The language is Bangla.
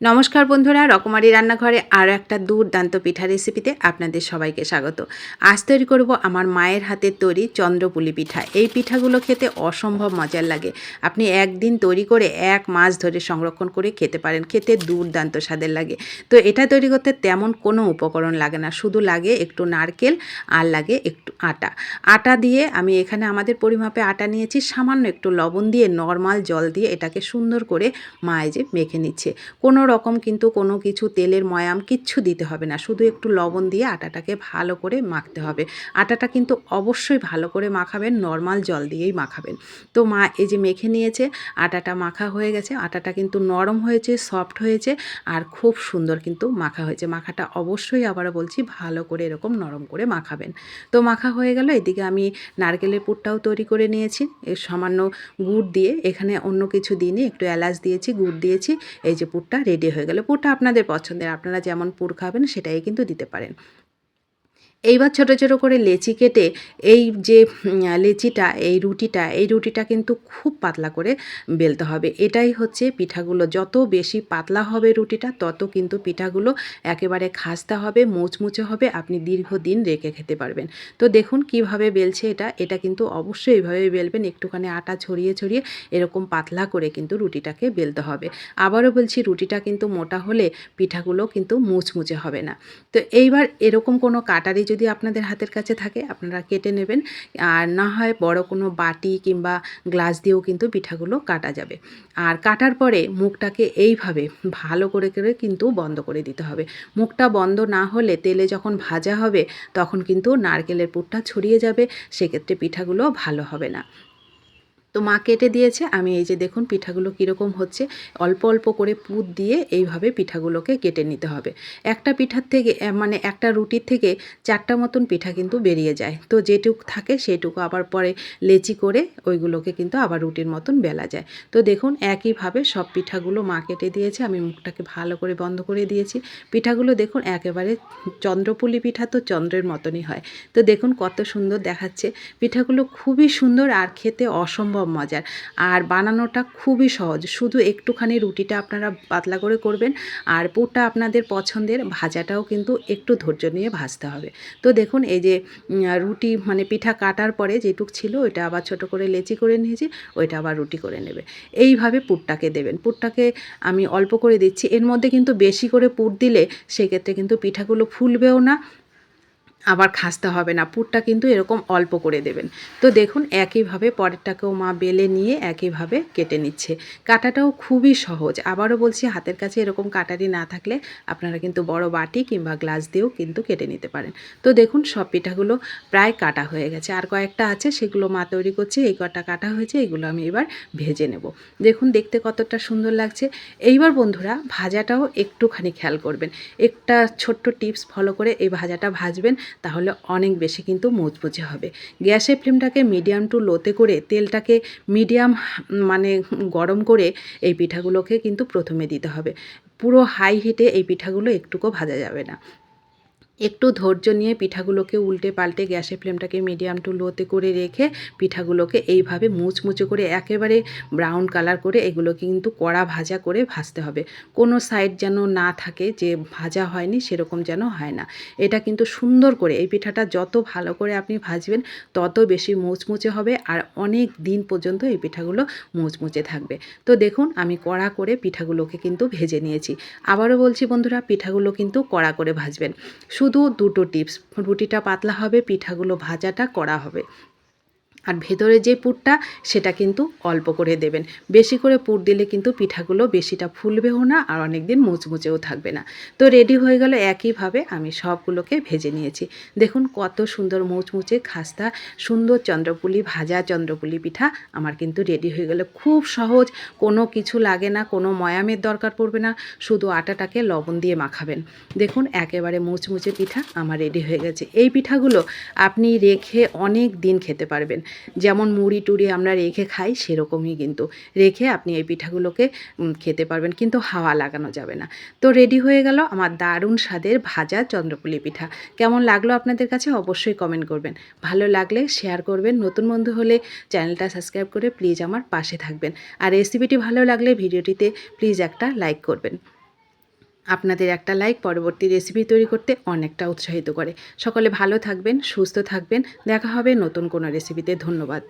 নমস্কার বন্ধুরা, রকমারি রান্নাঘরে আরও একটা দুর্দান্ত পিঠা রেসিপিতে আপনাদের সবাইকে স্বাগত। আজ তৈরি করব আমার মায়ের হাতের তৈরি চন্দ্রপুলি পিঠা। এই পিঠাগুলো খেতে অসম্ভব মজার লাগে। আপনি একদিন তৈরি করে এক মাস ধরে সংরক্ষণ করে খেতে পারেন, খেতে দুর্দান্ত স্বাদের লাগে। তো এটা তৈরি করতে তেমন কোনো উপকরণ লাগে না। শুধু লাগে একটু নারকেল আর লাগে একটু আটা। আটা দিয়ে আমি এখানে আমাদের পরিমাপে আটা নিয়েছি, সামান্য একটু লবণ দিয়ে নর্মাল জল দিয়ে এটাকে সুন্দর করে মায়ে যে মেখে নিচ্ছে। কোনো রকম কিন্তু কোনো কিছু তেলের ময়াম কিচ্ছু দিতে হবে না, শুধু একটু লবণ দিয়ে আটাটাকে ভালো করে মাখতে হবে। আটাটা কিন্তু অবশ্যই ভালো করে মাখাবেন, নর্মাল জল দিয়েই মাখাবেন। তো মা এই যে মেখে নিয়েছে, আটাটা মাখা হয়ে গেছে, আটাটা কিন্তু নরম হয়েছে, সফট হয়েছে আর খুব সুন্দর কিন্তু মাখা হয়েছে। মাখাটা অবশ্যই আবারও বলছি, ভালো করে এরকম নরম করে মাখাবেন। তো মাখা হয়ে গেল। এদিকে আমি নারকেলের পুরটাও তৈরি করে নিয়েছি। এর সামান্য গুড় দিয়ে এখানে অন্য কিছু দিইনি, একটু এলাচ দিয়েছি, গুড় দিয়েছি। এই যে পুরটা রেডি হয়ে গেল। পুরটা আপনাদের পছন্দের, আপনারা যেমন পুর খাবেন সেটাই কিন্তু দিতে পারেন। এইবার ছোট ছোট করে লেচি কেটে এই যে লেচিটা, এই রুটিটা এই রুটিটা কিন্তু খুব পাতলা করে বেলতে হবে। এটাই হচ্ছে পিঠাগুলো। যত বেশি পাতলা হবে রুটিটা, তত কিন্তু পিঠাগুলো একেবারে খাসতে হবে, মুচমুচে হবে, আপনি দীর্ঘদিন রেখে খেতে পারবেন। তো দেখুন কীভাবে বেলছে এটা। এটা কিন্তু অবশ্যই এইভাবে বেলবেন, একটুখানি আটা ছড়িয়ে ছড়িয়ে এরকম পাতলা করে কিন্তু রুটিটাকে বেলতে হবে। আবারও বলছি, রুটিটা কিন্তু মোটা হলে পিঠাগুলো কিন্তু মুচমুচে হবে না। তো এইবার এরকম কোনো কাটারি যদি আপনাদের হাতের কাছে থাকে, আপনারা কেটে নেবেন। আর না হয় বড় কোনো বাটি কিংবা গ্লাস দিয়েও কিন্তু পিঠাগুলো কাটা যাবে। আর কাটার পরে মুখটাকে এইভাবে ভালো করে করে কিন্তু বন্ধ করে দিতে হবে। মুখটা বন্ধ না হলে তেলে যখন ভাজা হবে, তখন কিন্তু নারকেলের পুরটা ছড়িয়ে যাবে। সেক্ষেত্রে পিঠাগুলো ভালো হবে না। তো মা কেটে দিয়েছে। আমি এই যে দেখুন পিঠাগুলো কীরকম হচ্ছে। অল্প অল্প করে পুর দিয়ে এইভাবে পিঠাগুলোকে কেটে নিতে হবে। একটা পিঠার থেকে মানে একটা রুটির থেকে চারটা মতন পিঠা কিন্তু বেরিয়ে যায়। তো যেটুক থাকে সেটুকু আবার পরে লেচি করে ওইগুলোকে কিন্তু আবার রুটির মতন বেলা যায়। তো দেখুন একইভাবে সব পিঠাগুলো মা কেটে দিয়েছে। আমি মুখটাকে ভালো করে বন্ধ করে দিয়েছি। পিঠাগুলো দেখুন একেবারে চন্দ্রপুলি পিঠা তো চন্দ্রের মতনই হয়। তো দেখুন কত সুন্দর দেখাচ্ছে। পিঠাগুলো খুবই সুন্দর আর খেতে অসম্ভব মজার। আর বানানোটা খুবই সহজ। শুধু একটুখানি রুটিটা আপনারা পাতলা করে করবেন আর পুরটা আপনাদের পছন্দের ভাজাটাও কিন্তু একটু ধৈর্য নিয়ে ভাজতে হবে। তো দেখুন, এই যে রুটি মানে পিঠা কাটার পরে যেটুক ছিল ওইটা আবার ছোট করে লেচি করে নিয়েছি, ওইটা আবার রুটি করে নেবে। এইভাবে পুরটাকে দেবেন। পুরটাকে আমি অল্প করে দিচ্ছি। এর মধ্যে কিন্তু বেশি করে পুর দিলে সেক্ষেত্রে কিন্তু পিঠাগুলো ফুলবেও না আবার খাসতে হবে না। পুরটা কিন্তু এরকম অল্প করে দেবেন। তো দেখুন, একইভাবে পরেরটাকেও মা বেলে নিয়ে একইভাবে কেটে নিচ্ছে। কাটাটাও খুবই সহজ। আবারও বলছি, হাতের কাছে এরকম কাটারি না থাকলে আপনারা কিন্তু বড় বাটি কিংবা গ্লাস দিয়েও কিন্তু কেটে নিতে পারেন। তো দেখুন, সব পিঠাগুলো প্রায় কাটা হয়ে গেছে। আর কয়েকটা আছে, সেগুলো মা তৈরি করছে, এই কটা কাটা হয়েছে, এগুলো আমি এবার ভেজে নেব। দেখুন, দেখতে কতটা সুন্দর লাগছে। এইবার বন্ধুরা, ভাজাটাও একটুখানি খেয়াল করবেন। একটা ছোট্ট টিপস ফলো করে এই ভাজাটা ভাজবেন। তাহলে অনেক বেশি কিন্তু মুচমুচে হবে। গ্যাসের ফ্লেমটাকে মিডিয়াম টু লোতে করে তেলটাকে মিডিয়াম মানে গরম করে এই পিঠাগুলোকে কিন্তু প্রথমে দিতে হবে। পুরো হাই হিটে এই পিঠাগুলো একটুকু ভাজা যাবে না। একটু ধৈর্য নিয়ে পিঠাগুলোকে উল্টে পাল্টে গ্যাসের ফ্লেমটাকে মিডিয়াম টু লোতে করে রেখে পিঠাগুলোকে এইভাবে মুচমুচে করে একেবারে ব্রাউন কালার করে এগুলোকে কিন্তু কড়া ভাজা করে ভাজতে হবে। কোনো সাইড যেন না থাকে যে ভাজা হয়নি সেরকম যেন হয় না। এটা কিন্তু সুন্দর করে এই পিঠাটা যত ভালো করে আপনি ভাজবেন তত বেশি মুচমুচে হবে আর অনেক দিন পর্যন্ত এই পিঠাগুলো মুচমুচে থাকবে। তো দেখুন আমি কড়া করে পিঠাগুলোকে কিন্তু ভেজে নিয়েছি। আবারও বলছি বন্ধুরা, পিঠাগুলো কিন্তু কড়া করে ভাজবেন। শুধু দুটো টিপস রুটিটা পাতলা হবে পিঠাগুলো ভাজাটা করা হবে। আর ভেতরে যে পুরটা, সেটা কিন্তু অল্প করে দেবেন। বেশি করে পুর দিলে কিন্তু পিঠাগুলো বেশিটা ফুলবেও না আর অনেক দিন মুচমুচেও থাকবে না। তো রেডি হয়ে গেল একইভাবে আমি সবগুলোকে ভেজে নিয়েছি। দেখুন কত সুন্দর মুচমুচে খাস্তা, সুন্দর চন্দ্রপুলি, ভাজা চন্দ্রপুলি পিঠা আমার কিন্তু রেডি হয়ে গেল। খুব সহজ, কোনো কিছু লাগে না, কোনো ময়ামের দরকার পড়বে না, শুধু আটাটাকে লবণ দিয়ে মাখাবেন। দেখুন একেবারে মুচমুচে পিঠা আমার রেডি হয়ে গেছে। এই পিঠাগুলো আপনি রেখে অনেক দিন খেতে পারবেন। যেমন মুড়ি টুড়ি আমরা রেখে খাই, সেরকমই কিন্তু। রেখে আপনি এই পিঠাগুলোকে খেতে পারবেন, কিন্তু হাওয়া লাগানো যাবে না। তো রেডি হয়ে গেল আমার দারুণ স্বাদের ভাজা চন্দ্রপুলি পিঠা। কেমন লাগল আপনাদের কাছে অবশ্যই কমেন্ট করবেন। ভালো লাগলে শেয়ার করবেন। নতুন বন্ধু হলে চ্যানেলটা সাবস্ক্রাইব করে প্লিজ আমার পাশে থাকবেন। আর রেসিপিটি ভালো লাগলে ভিডিওটিতে প্লিজ একটা লাইক করবেন। আপনাদের একটা লাইক পরবর্তী রেসিপি তৈরি করতে অনেকটা উৎসাহিত করে। সকলে ভালো থাকবেন, সুস্থ থাকবেন। দেখা হবে নতুন কোনো রেসিপিতে ধন্যবাদ।